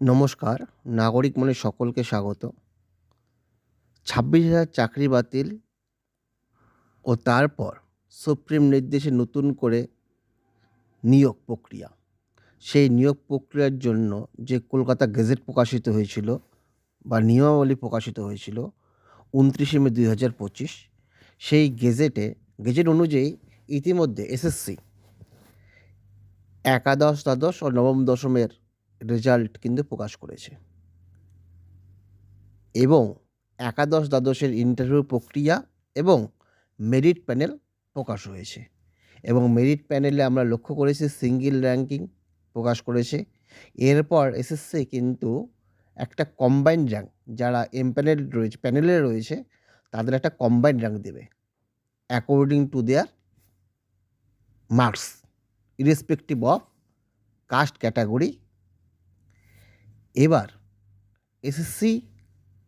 নমস্কার, নাগরিক মনে সকলকে স্বাগত। ছাব্বিশ হাজার চাকরি বাতিল ও তারপর সুপ্রিম নির্দেশে নতুন করে নিয়োগ প্রক্রিয়া। সেই নিয়োগ প্রক্রিয়ার জন্য যে কলকাতা গেজেট প্রকাশিত হয়েছিল বা নিয়মাবলী প্রকাশিত হয়েছিল উনত্রিশে মে দুই হাজার পঁচিশ, সেই গেজেটে, গেজেট অনুযায়ী ইতিমধ্যে এসএসসি, একাদশ, দ্বাদশ ও নবম দশমের রেজাল্ট কিন্তু প্রকাশ করেছে। এবং একাদশ দ্বাদশের ইন্টারভিউ প্রক্রিয়া এবং মেরিট প্যানেল প্রকাশ হয়েছে। এবং মেরিট প্যানেলে আমরা লক্ষ্য করেছি সিঙ্গেল র্যাঙ্কিং প্রকাশ করেছে। এরপর এসএসসি কিন্তু একটা কম্বাইন্ড র্যাঙ্ক যারা এম প্যানেল রয়েছে প্যানেলে রয়েছে, তাদের একটা কম্বাইন্ড র্যাঙ্ক দেবে according to their marks irrespective of caste category এবার এসএসসি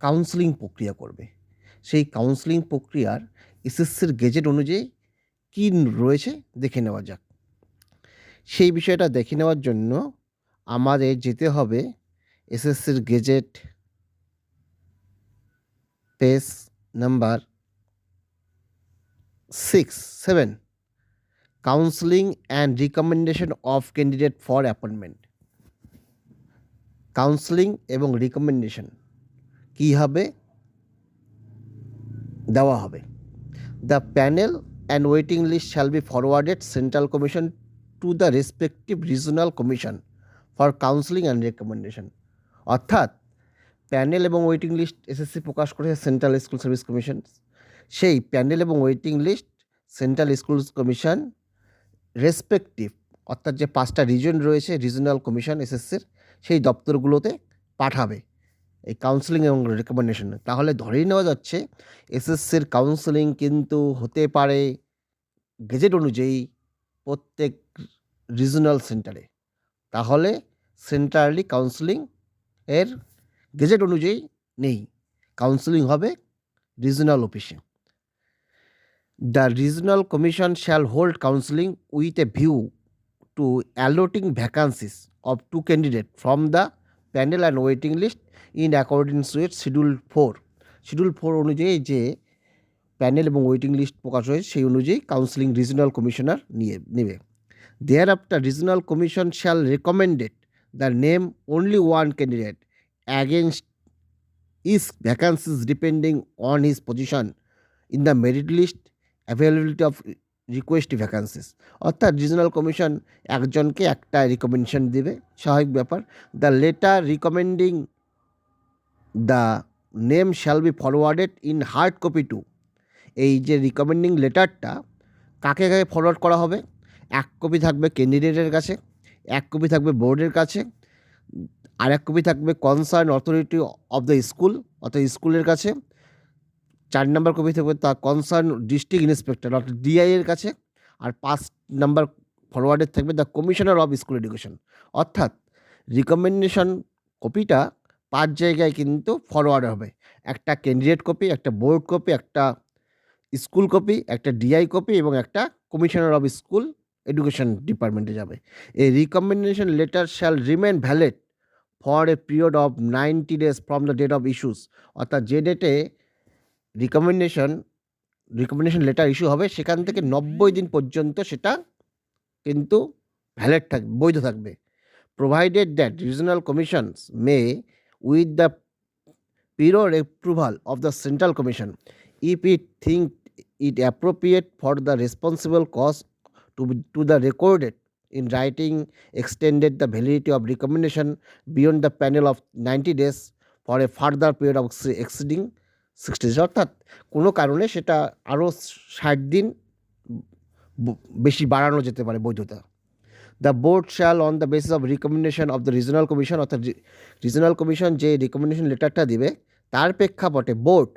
কাউন্সেলিং প্রক্রিয়া করবে। সেই কাউন্সেলিং প্রক্রিয়ার এসএসসির গেজেট অনুযায়ী কী রয়েছে দেখে নেওয়া যাক। সেই বিষয়টা দেখে নেওয়ার জন্য আমাদের যেতে হবে এসএসসির gazette page number six seven counselling and recommendation of candidate for appointment counselling এবং রিকমেন্ডেশন। কী হবে? দেওয়া হবে। The panel and waiting list shall be forwarded central commission to the respective regional commission for counselling and recommendation. অর্থাৎ, panel এবং waiting list SSC প্রকাশ করেছে central school service commission. সেই প্যানেল এবং waiting list, central school commission respective, অর্থাৎ যে পাঁচটা reason রয়েছে, রিজনাল কমিশন, এসএসসির সেই দপ্তরগুলোতে পাঠাবে। এই কাউন্সেলিং এবং রেকমেন্ডেশন তাহলে ধরেই নেওয়া যাচ্ছে, এসএসসির কাউন্সেলিং কিন্তু হতে পারে গেজেট অনুযায়ী প্রত্যেক রিজনাল সেন্টারে তাহলে সেন্ট্রালি কাউন্সেলিং এর গেজেট অনুযায়ী নেই। কাউন্সেলিং হবে রিজনাল অফিসে the regional commission shall hold counselling with a view to allotting vacancies of two candidates from the panel and waiting list in accordance with schedule four schedule four অনুযায়ী যে panel এবং waiting list প্রকাশ হয়েছে সেই অনুযায়ী counselling regional commissioner নিয়ে, নেবে। Thereafter regional commission shall recommended the name only one candidate against is vacancies depending on his position in the merit list availability of request vacancies অর্থাৎ regional commission একজনকে একটা recommendation দেবে। স্বাভাবিক ব্যাপার। The letter recommending the name shall be forwarded in hard copy to এই যে recommending লেটারটা কাকে কাকে ফরওয়ার্ড করা হবে? এক কপি থাকবে ক্যান্ডিডেটের কাছে, এক কপি থাকবে বোর্ডের কাছে আর এক কপি থাকবে concern authority of the school অর্থাৎ স্কুলের কাছে। চার নাম্বার কপি থাকবে তা কনসার্ন ডিস্ট্রিক্ট ইন্সপেক্টর অর্থাৎ ডিআই এর কাছে, আর পাঁচ নাম্বার ফরওয়ার্ডের থাকবে the commissioner of school education অর্থাৎ রিকমেন্ডেশন কপিটা পাঁচ জায়গায় কিন্তু ফরওয়ার্ড হবে। একটা ক্যান্ডিডেট কপি একটা বোর্ড কপি একটা স্কুল কপি একটা ডিআই কপি এবং একটা কমিশনার অফ স্কুল এডুকেশন ডিপার্টমেন্টে যাবে। এই recommendation letter shall remain valid for a period of ninety days from the date of issues অর্থাৎ যে ডেটে রিকমেন্ডেশন রিকমেন্ডেশন লেটার ইস্যু হবে সেখান থেকে নব্বই দিন পর্যন্ত সেটা কিন্তু ভ্যালিড থাকবে বৈধ থাকবে। Provided that regional commissions may with the prior approval of the central commission if it think it appropriate for the responsible cause to to the recorded in writing extended the validity of recommendation beyond the panel of 90 days for a further period of ex- exceeding sixty days অর্থাৎ কোনো কারণে সেটা আরও ষাট দিন বেশি বাড়ানো যেতে পারে বৈধতা। The board shall on the basis of recommendation of the regional commission অর্থাৎ রিজনাল কমিশন যে রিকমেন্ডেশন লেটারটা দিবে, তার প্রেক্ষাপটে বোর্ড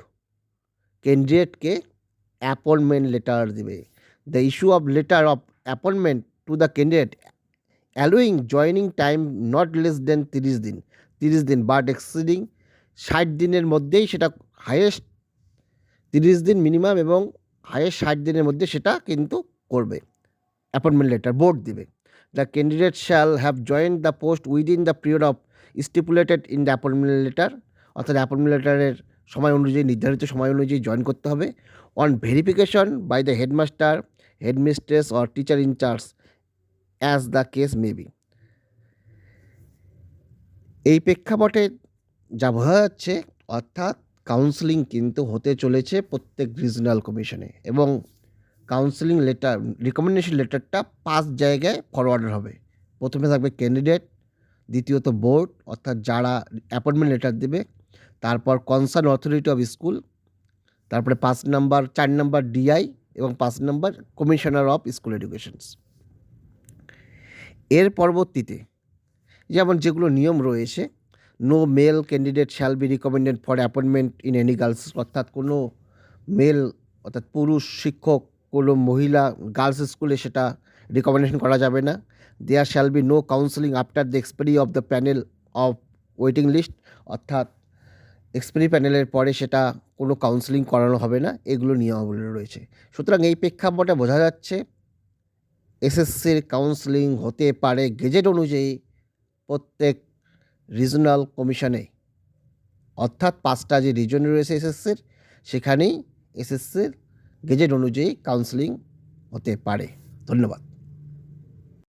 ক্যান্ডিডেটকে অ্যাপয়েন্টমেন্ট লেটার দিবে। The issue of letter of appointment to the candidate allowing joining time not less than তিরিশ দিন তিরিশ দিন বাট এক্সিডিং ষাট দিনের মধ্যেই সেটা হায়েস্ট তিরিশ দিন মিনিমাম এবং হায়েস্ট ষাট দিনের মধ্যে সেটা কিন্তু করবে। অ্যাপয়েন্টমেন্ট লেটার বোর্ড দিবে। The candidate shall have joined the post within the period of stipulated in the appointment letter অর্থাৎ অ্যাপয়েন্টমেন্ট লেটারের সময় অনুযায়ী, নির্ধারিত সময় অনুযায়ী জয়েন করতে হবে। On verification by the headmaster headmistress or teacher incharge as the case may be এই প্রেক্ষাপটে যা বোঝা যাচ্ছে, অর্থাৎ কাউন্সেলিং কিন্তু হতে চলেছে প্রত্যেক রিজনাল কমিশনে এবং কাউন্সেলিং লেটার রিকমেন্ডেশন লেটারটা পাঁচ জায়গায় ফরওয়ার্ডার হবে। প্রথমে থাকবে ক্যান্ডিডেট দ্বিতীয়ত বোর্ড অর্থাৎ যারা অ্যাপয়েন্টমেন্ট লেটার দেবে, তারপর কনসার্ন অথরিটি অফ স্কুল তারপরে পাঁচ নাম্বার, চার নাম্বার ডিআই এবং পাঁচ number commissioner of school educations এর পরবর্তীতে যেমন যেগুলো নিয়ম রয়েছে no male candidate shall be recommended for appointment in any girls অর্থাৎ কোনো মেল অর্থাৎ পুরুষ, শিক্ষক, কোনো মহিলা গার্লস স্কুলে সেটা রিকমেন্ডেশন করা যাবে না। There shall be no counselling after the expiry of the panel of waiting list অর্থাৎ এক্সপায়ারি প্যানেলের পরে সেটা কোনো কাউন্সেলিং করানো হবে না। এগুলো নিয়মাবলী রয়েছে। সুতরাং এই প্রেক্ষাপটে বোঝা যাচ্ছে এসএসসির কাউন্সেলিং হতে পারে। গেজেট অনুযায়ী প্রত্যেক রিজনাল কমিশনে, অর্থাৎ পাঁচটা যে রিজন রয়েছে এসএসসির, সেখানেই এসএসসির গেজেট অনুযায়ী কাউন্সেলিং হতে পারে। ধন্যবাদ।